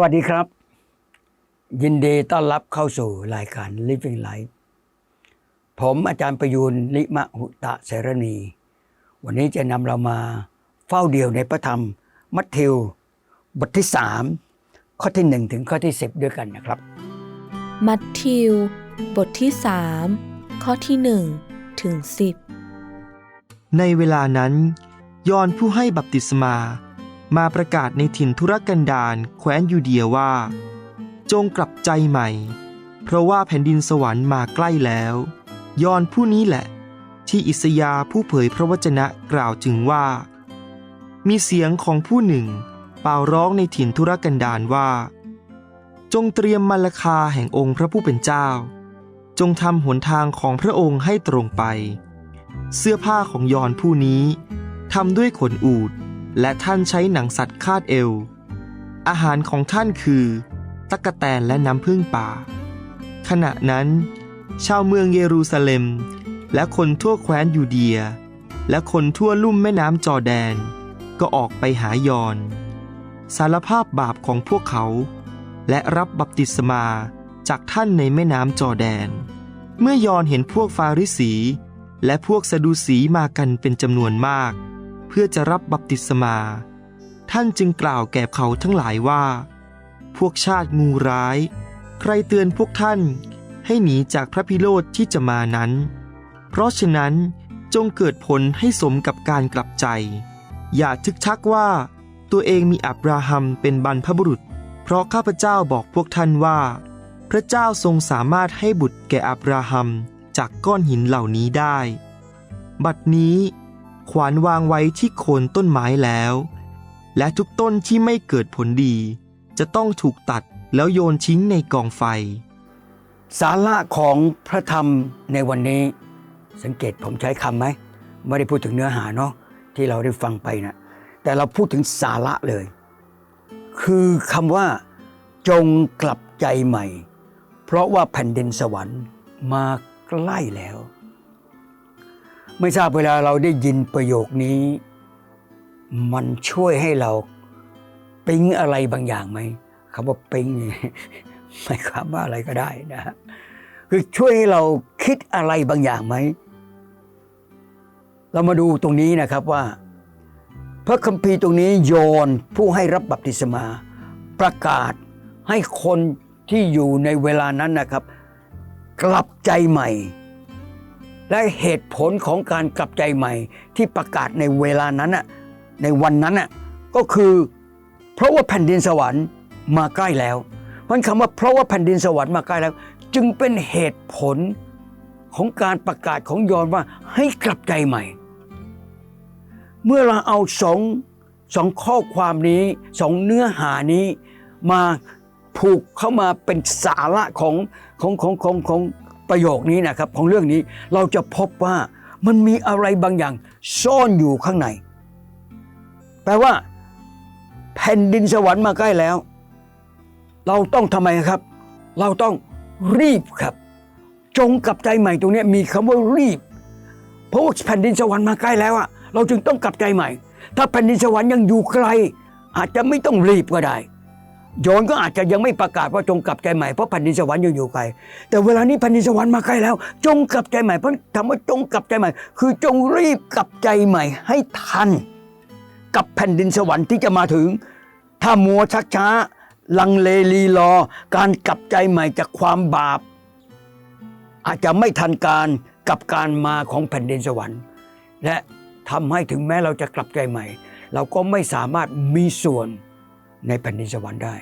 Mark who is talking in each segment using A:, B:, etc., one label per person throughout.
A: วัสดีครับ ยินดีต้อนรับเข้าสู่รายการ Living Life ผมอาจารย์ประยูนลิมะหุตะเสรณี วันนี้จะนำเรามาเฝ้าเดียวในพระธรรม มัทธิว บทที่3ข้อที่1ถึงข้อที่10ด้วยกันนะครับ
B: มัทธิว บทที่3ข้อที่1ถึง10
C: ในเวลานั้น ยอห์นผู้ให้บัพติศมา มาประกาศในถิ่นทุรกันดารแคว้นยูเดียว่า จงกลับใจใหม่ เพราะว่าแผ่นดินสวรรค์มาใกล้แล้ว ยอนผู้นี้แหละ ที่อิสยาผู้เผยพระวจนะกล่าวถึงว่า มีเสียงของผู้หนึ่งเป่าร้องในถิ่นทุรกันดารว่า จงเตรียมมัลคาแห่งองค์พระผู้เป็นเจ้า จงทำหนทางของพระองค์ให้ตรงไป เสื้อผ้าของยอนผู้นี้ทำด้วยขนอูฐ และท่านใช้หนังสัตว์คาดเอว อาหารของท่านคือตั๊กแตนและน้ำผึ้งป่า ขณะนั้น ชาวเมืองเยรูซาเล็ม และคนทั่วแคว้นยูเดีย และคนทั่วลุ่มแม่น้ำจอแดน ก็ออกไปหายอน สารภาพบาปของพวกเขา และรับบัพติศมาจากท่านในแม่น้ำจอแดน เมื่อยอนเห็นพวกฟาริสี และพวกสะดูสีมากันเป็นจำนวนมาก พื่อจะรับบัพติศมา ท่านจึงกล่าวแก่เขาทั้งหลายว่า พวกชาติงูร้าย ใครเตือนพวกท่านให้หนีจากพระพิโรธที่จะมานั้น เพราะฉะนั้นจงเกิดผลให้สมกับการกลับใจ อย่าทึกทักว่า ตัวเองมีอับราฮัมเป็นบรรพบุรุษ เพราะข้าพเจ้าบอกพวกท่านว่า พระเจ้าทรงสามารถให้บุตรแก่อับราฮัมจากก้อนหินเหล่านี้ได้ บัดนี้ ขวานวางไว้ที่โคนต้นไม้แล้ว และทุกต้นที่ไม่เกิดผลดี จะต้องถูกตัดแล้วโยนทิ้งในกองไฟ
A: สาระของพระธรรมในวันนี้ สังเกตผมใช้คำไหมไม่ได้พูดถึงเนื้อหาเนาะที่เราได้ฟังไปนะแต่เราพูดถึงสาระเลย คือคำว่า จงกลับใจใหม่ เพราะว่าแผ่นดินสวรรค์มาใกล้แล้ว ไม่ทราบเวลาเราได้ยินประโยคนี้ มันช่วยให้เราปิ๊งอะไรบางอย่างไหมคำว่าปิ๊งหมายความว่าอะไรก็ได้นะฮะคือช่วยให้เราคิดอะไรบางอย่างไหม เรามาดูตรงนี้นะครับว่า พระคัมภีร์ตรงนี้โยนผู้ให้รับบัพติศมา ประกาศให้คนที่อยู่ในเวลานั้นนะครับ กลับใจใหม่ และเหตุผลของการกลับใจใหม่ที่ประกาศในเวลานั้นน่ะในวันนั้นน่ะก็คือ เพราะว่าแผ่นดินสวรรค์มาใกล้แล้วเพราะคำว่าเพราะว่าแผ่นดินสวรรค์มาใกล้แล้ว จึงเป็นเหตุผลของการประกาศของยอห์นว่าให้กลับใจใหม่ เมื่อเราเอาสองสองข้อความนี้สองเนื้อหานี้มาผูกเข้ามาเป็นสาระของของของของของ ประโยคนี้นะครับของเรื่องนี้เราจะพบว่ามันมีอะไรบางอย่างซ่อนอยู่ข้างใน แปลว่า แผ่นดินสวรรค์มาใกล้แล้ว เราต้องทำไมครับ เราต้องรีบครับ จงกลับใจใหม่ตรงนี้มีคำว่ารีบ เพราะว่าแผ่นดินสวรรค์มาใกล้แล้วอะเราจึงต้องกลับใจใหม่ ถ้าแผ่นดินสวรรค์ยังอยู่ไกล อาจจะไม่ต้องรีบก็ได้ โยนก็อาจจะยังไม่ประกาศว่าจงกลับใจใหม่เพราะแผ่นดินสวรรค์ยังอยู่ไกลแต่เวลานี้แผ่นดินสวรรค์มาใกล้แล้ว จงกลับใจใหม่เพราะคำว่าจงกลับใจใหม่ คือจงรีบกลับใจใหม่ให้ทัน กับแผ่นดินสวรรค์ที่จะมาถึง ถ้ามัวชักช้า ลังเลลีรอ การกลับใจใหม่จากความบาป อาจจะไม่ทันการกับการมาของแผ่นดินสวรรค์ และทำให้ถึงแม้เราจะกลับใจใหม่ เราก็ไม่สามารถมีส่วน ในแผ่นดินสวรรค์ได้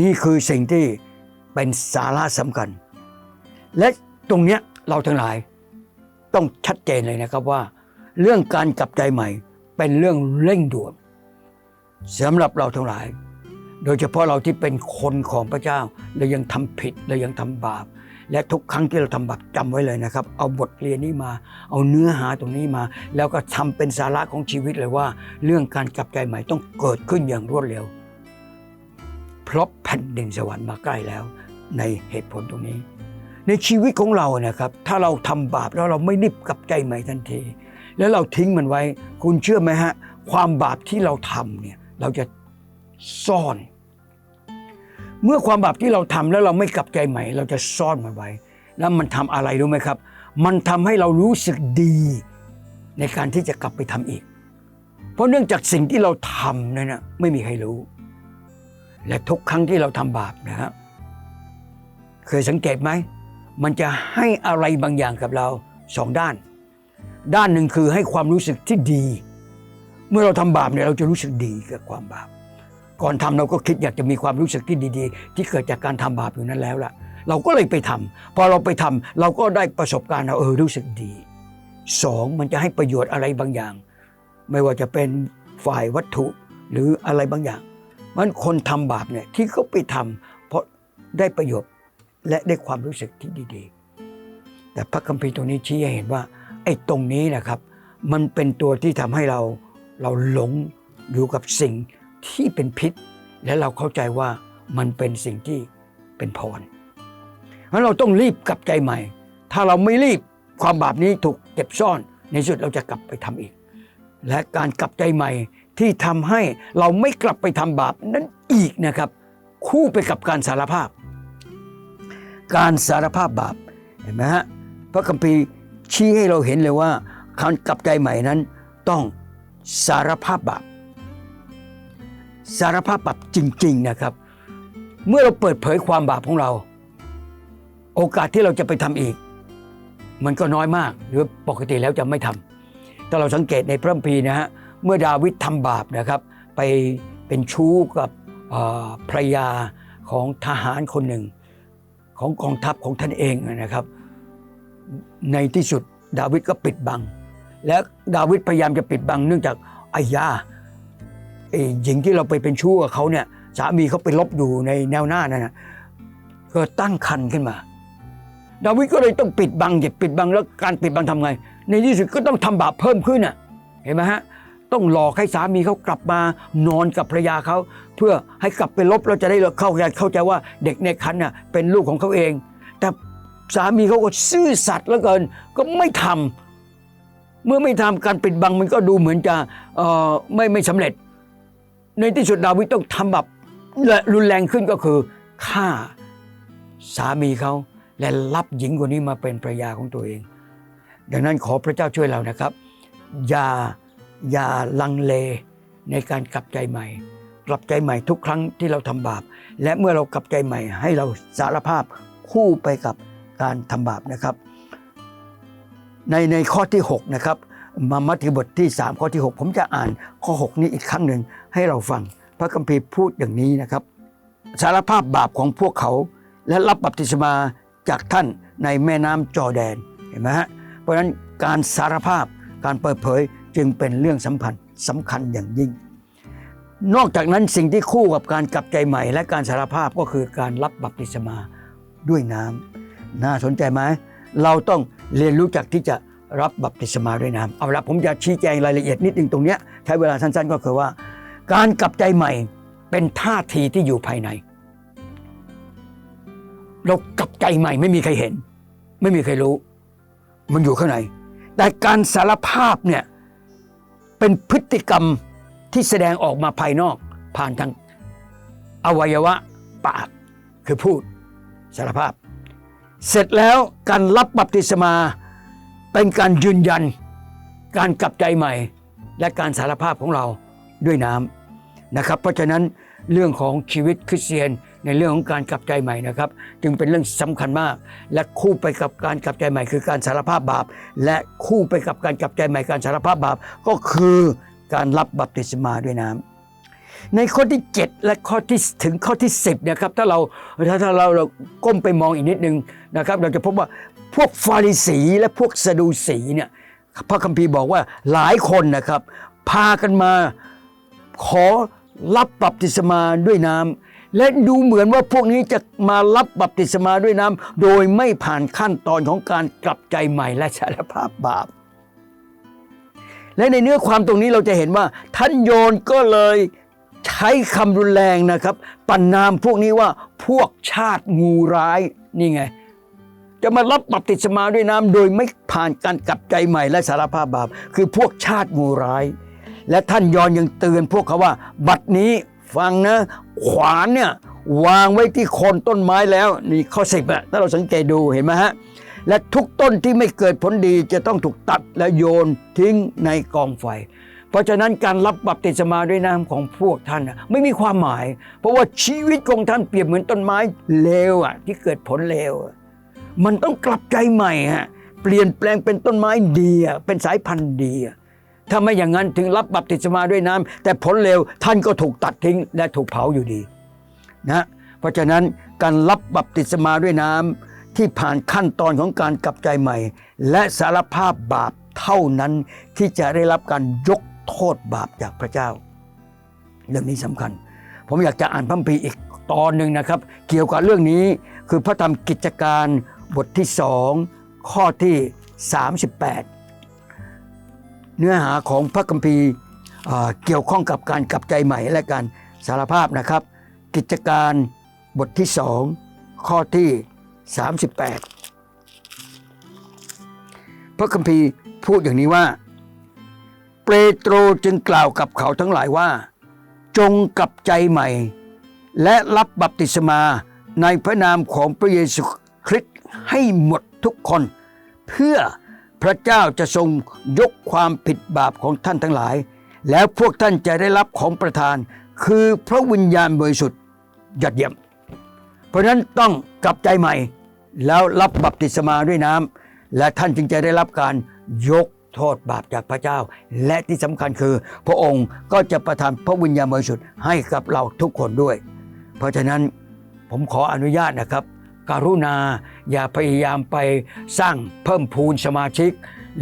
A: นี่คือสิ่งที่เป็นสาระสำคัญ และตรงเนี้ยเราทั้งหลายต้องชัดเจนเลยนะครับว่า เรื่องการกลับใจใหม่เป็นเรื่องเร่งด่วนสำหรับเราทั้งหลาย โดยเฉพาะเราที่เป็นคนของพระเจ้าเรายังทำผิดเรายังทำบาป และทุกครั้งที่เราทำบาปจำไว้เลยนะครับ เอาบทเรียนนี้มา เอาเนื้อหาตรงนี้มา แล้วก็ทำเป็นสาระของชีวิตเลยว่า เรื่องการกลับใจใหม่ต้องเกิดขึ้นอย่างรวดเร็ว เพราะแผ่นดินสวรรค์มาใกล้แล้ว ในเหตุผลตรงนี้ ในชีวิตของเรานะครับ ถ้าเราทำบาปแล้วเราไม่รีบกลับใจใหม่ทันที แล้วเราทิ้งมันไว้ คุณเชื่อไหมฮะ ความบาปที่เราทำเนี่ยเราจะซ่อน เมื่อความบาปที่เราทำแล้วเราไม่กลับใจใหม่ เราจะซ่อนมันไว้ แล้วมันทำอะไรรู้ไหมครับ มันทำให้เรารู้สึกดีในการที่จะกลับไปทำอีก เพราะเนื่องจากสิ่งที่เราทำนั่นนะไม่มีใครรู้ และทุกครั้งที่เราทำบาปนะครับเคยสังเกตไหม มันจะให้อะไรบางอย่างกับเราสองด้าน ด้านหนึ่งคือให้ความรู้สึกที่ดี เมื่อเราทำบาปเนี่ยเราจะรู้สึกดีกับความบาป ก่อนทำเราก็คิดอยากจะมีความรู้สึกที่ดีๆ ที่เกิดจากการทำบาปอยู่นั้นแล้วล่ะ เราก็เลยไปทำพอเราไปทำเราก็ได้ประสบการณ์เราเออรู้สึกดีสองมันจะให้ประโยชน์อะไรบางอย่าง ไม่ว่าจะเป็นฝ่ายวัตถุหรืออะไรบางอย่าง มันคนทำบาปเนี่ยที่เขาไปทำเพราะได้ประโยชน์และได้ความรู้สึกที่ดี ๆ แต่พระคัมภีร์ตรงนี้ชี้ให้เห็นว่าไอ้ตรงนี้นะครับ มันเป็นตัวที่ทำให้เราเราหลงอยู่กับสิ่ง ที่เป็นพิษ และเราเข้าใจว่ามันเป็นสิ่งที่เป็นพรเพราะเราต้องรีบกลับใจใหม่ ถ้าเราไม่รีบความบาปนี้ถูกเก็บซ่อน ในสุดเราจะกลับไปทำอีก และการกลับใจใหม่ที่ทำให้เราไม่กลับไปทำบาปนั้นอีกนะครับ คู่ไปกับการสารภาพ การสารภาพบาปเห็นไหมฮะพระคัมภีร์ชี้ให้เราเห็นเลยว่าการกลับใจใหม่นั้นต้องสารภาพบาป สารภาพบาปจริง ๆนะครับ เมื่อเราเปิดเผยความบาปของเรา โอกาสที่เราจะไปทำอีก มันก็น้อยมาก หรือปกติแล้วจะไม่ทำถ้าเราสังเกตในพระคัมภีร์นะฮะเมื่อดาวิดทำบาปนะครับ ไปเป็นชู้กับภรรยาของทหารคนหนึ่ง ของกองทัพของท่านเองนะครับ ในที่สุดดาวิดก็ปิดบัง และดาวิดพยายามจะปิดบังเนื่องจากอายา ไอ้หญิงที่เราไปเป็นชู้กับเขาเนี่ยสามีเขาไปลบอยู่ในแนวหน้านั่นนะก็ตั้งคันขึ้นมา ดาวิดก็เลยต้องปิดบังเก็บปิดบังแล้วการปิดบังทำไง ในที่สุดก็ต้องทำบาปเพิ่มขึ้นน่ะเห็นไหมฮะต้องหลอกให้สามีเขากลับมานอนกับภรรยาเขาเพื่อให้กลับไปลบเราจะได้เข้าใจเข้าใจว่าเด็กในครรภ์น่ะเป็นลูกของเขาเอง แต่สามีเขาก็ซื่อสัตย์เหลือเกินก็ไม่ทำเมื่อไม่ทำการปิดบังมันก็ดูเหมือนจะเอ่อไม่ไม่สำเร็จ ในที่สุดดาวิดต้องทำแบบรุนแรงขึ้นก็คือฆ่าสามีเขาและรับหญิงคนนี้มาเป็นภรรยาของตัวเอง ดังนั้นขอพระเจ้าช่วยเรานะครับ อย่าอย่าลังเลในการกลับใจใหม่ กลับใจใหม่ทุกครั้งที่เราทำบาป และเมื่อเรากลับใจใหม่ ให้เราสารภาพคู่ไปกับการทำบาปนะครับ ในในข้อที่ 6 นะครับมามัทธิวบทที่ 3 ข้อที่ 6 ผมจะอ่านข้อ 6 นี้อีกครั้งหนึ่ง ให้เราฟัง พระคัมภีร์พูดอย่างนี้นะครับ สารภาพบาปของพวกเขา และรับบัพติศมาจากท่านในแม่น้ำจอแดนเห็นไหมฮะเพราะฉะนั้นการสารภาพการเปิดเผยจึงเป็นเรื่องสำคัญสำคัญอย่างยิ่ง นอกจากนั้นสิ่งที่คู่กับการกลับใจใหม่ และการสารภาพก็คือการรับบัพติศมาด้วยน้ำน่าสนใจไหมเราต้องเรียนรู้จักที่จะรับบัพติศมาด้วยน้ำเอาละผมจะชี้แจงรายละเอียดนิดนึงตรงนี้ใช้เวลาสั้นๆ ก็คือว่า การกลับใจใหม่เป็นท่าทีที่อยู่ภายใน เรากลับใจใหม่ไม่มีใครเห็น ไม่มีใครรู้ มันอยู่ข้างใน แต่การสารภาพเนี่ยเป็นพฤติกรรมที่แสดงออกมาภายนอก ผ่านทางอวัยวะปากคือพูดสารภาพ เสร็จแล้วการรับบัพติศมาเป็นการยืนยัน การกลับใจใหม่ และการสารภาพของเรา ด้วยน้ำนะครับ เพราะฉะนั้นเรื่องของชีวิตคริสเตียนในเรื่องของการกลับใจใหม่นะครับ จึงเป็นเรื่องสำคัญมาก และคู่ไปกับการกลับใจใหม่ คือการสารภาพบาป และคู่ไปกับการกลับใจใหม่การสารภาพบาปก็คือการรับบัพติศมาด้วยน้ำในข้อที่ 7 และข้อที่ถึงข้อที่ 10นะครับถ้าเราถ้าถ้าเราเราก้มไปมองอีกนิดนึงนะครับ เราจะพบว่าพวกฟาริสีและพวกสะดูสีเนี่ยพระคัมภีร์บอกว่าหลายคนนะครับ พากันมา ขอรับบัพติศมาด้วยน้ำและดูเหมือนว่าพวกนี้จะมารับบัพติศมาด้วยน้ำโดยไม่ผ่านขั้นตอนของการกลับใจใหม่และสารภาพบาป และในเนื้อความตรงนี้เราจะเห็นว่า ท่านโยนก็เลยใช้คำรุนแรงนะครับ ปันนามพวกนี้ว่าพวกชาติงูร้ายนี่ไงจะมารับบัพติศมาด้วยน้ำโดยไม่ผ่านการกลับใจใหม่และสารภาพบาป คือพวกชาติงูร้าย และท่านยอนยังเตือนพวกเขาว่า บัดนี้ฟังนะ ขวานเนี่ยวางไว้ที่โคนต้นไม้แล้ว นี่ข้อสิบอะถ้าเราสังเกตดูเห็นไหมฮะ และทุกต้นที่ไม่เกิดผลดีจะต้องถูกตัดและโยนทิ้งในกองไฟ เพราะฉะนั้นการรับบัพติศมาด้วยน้ำของพวกท่านไม่มีความหมาย เพราะว่าชีวิตของท่านเปรียบเหมือนต้นไม้เลวอะที่เกิดผลเลวอะมันต้องกลับใจใหม่ฮะเปลี่ยนแปลงเป็นต้นไม้ดีอะเป็นสายพันธุ์ดีอะ ถ้าไม่อย่างนั้นถึงรับบัพติศมาด้วยน้ำแต่ผลเลวท่านก็ถูกตัดทิ้งและถูกเผาอยู่ดีนะเพราะฉะนั้นการรับบัพติศมาด้วยน้ำที่ผ่านขั้นตอนของการกลับใจใหม่ และสารภาพบาปเท่านั้นที่จะได้รับการยกโทษบาปจากพระเจ้า เรื่องนี้สำคัญ ผมอยากจะอ่านพระคัมภีร์อีกตอนหนึ่งนะครับ เกี่ยวกับเรื่องนี้คือพระธรรมกิจการบทที่สองข้อที่ 38 เนื้อหาของพระคัมภีร์เกี่ยวข้องกับการกลับใจใหม่และการสารภาพนะครับ กิจการบทที่สองข้อที่ 38 พระคัมภีร์พูดอย่างนี้ว่า เปโตรจึงกล่าวกับเขาทั้งหลายว่า จงกลับใจใหม่ และรับบัพติศมาในพระนามของพระเยซูคริสต์ให้หมดทุกคน เพื่อ พระเจ้าจะทรงยกความผิดบาปของท่านทั้งหลาย แล้วพวกท่านจะได้รับของประทาน คือพระวิญญาณบริสุทธิ์ยอดเยี่ยม เพราะฉะนั้นต้องกลับใจใหม่ แล้วรับบัพติศมาด้วยน้ำและท่านจึงจะได้รับการยกโทษบาปจากพระเจ้า และที่สำคัญคือ พระองค์ก็จะประทานพระวิญญาณบริสุทธิ์ให้กับเราทุกคนด้วย เพราะฉะนั้นผมขออนุญาตนะครับ กรุณาอย่าพยายามไปสร้างเพิ่มพูนสมาชิก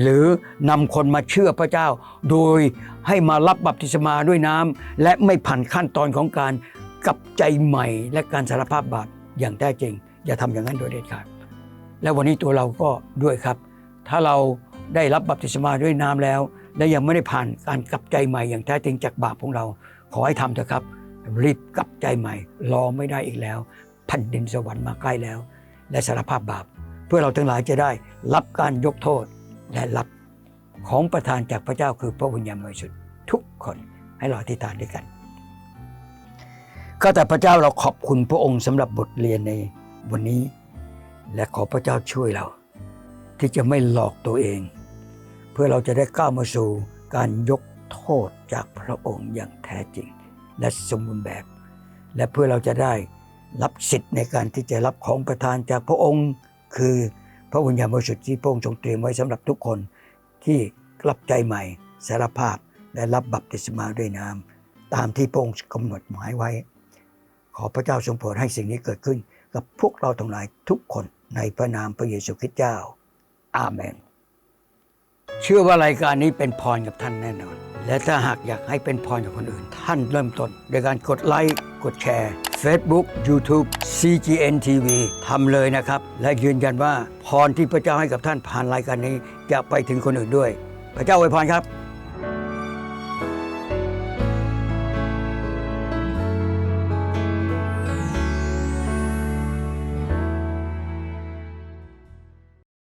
A: หรือนำคนมาเชื่อพระเจ้า โดยให้มารับบัพติศมาด้วยน้ำและไม่ผ่านขั้นตอนของการกลับใจใหม่และการสารภาพบาปอย่างแท้จริง อย่าทำอย่างนั้นโดยเด็ดขาดและวันนี้ตัวเราก็ด้วยครับ ถ้าเราได้รับบัพติศมาด้วยน้ำแล้ว และยังไม่ได้ผ่านการกลับใจใหม่อย่างแท้จริงจากบาปของเรา ขอให้ทำเถอะครับ รีบกลับใจใหม่รอไม่ได้อีกแล้ว ผ่นดินสวรรค์มาใกล้แล้ว และสารภาพบาป เพื่อเราทั้งหลายจะได้รับการยกโทษและรับของประทานจากพระเจ้าคือพระวิญญาณบริสุทธิ์ทุกคนให้เราอธิษฐานด้วยกันข้าแต่พระเจ้าเราขอบคุณพระองค์สำหรับบทเรียนในวันนี้ และขอพระเจ้าช่วยเรา ที่จะไม่หลอกตัวเอง เพื่อเราจะได้ก้าวมาสู่การยกโทษจากพระองค์อย่างแท้จริง และสมบูรณ์แบบ และเพื่อเราจะได้ รับสิทธิ์ในการที่จะรับของประทานจากพระองค์ คือพระวิญญาณบริสุทธิ์ที่พระองค์ทรงเตรียมไว้สำหรับทุกคนที่กลับใจใหม่สารภาพและรับบัพติศมาด้วยน้ำตามที่พระองค์กำหนดหมายไว้ ขอพระเจ้าทรงโปรดให้สิ่งนี้เกิดขึ้นกับพวกเราทั้งหลายทุกคนในพระนามพระเยซูคริสต์เจ้า อาเมน เชื่อว่ารายการนี้เป็นพรกับท่านแน่นอน และถ้าหากอยากให้เป็นพรกับคนอื่น ท่านเริ่มต้นโดยการกดไลค์ กดแชร์ Facebook YouTube CGN TV ทำเลยนะครับ และยืนยันว่าพรที่พระเจ้าให้กับท่านผ่านรายการนี้จะไปถึงคนอื่นด้วย พระเจ้าอวยพรครับ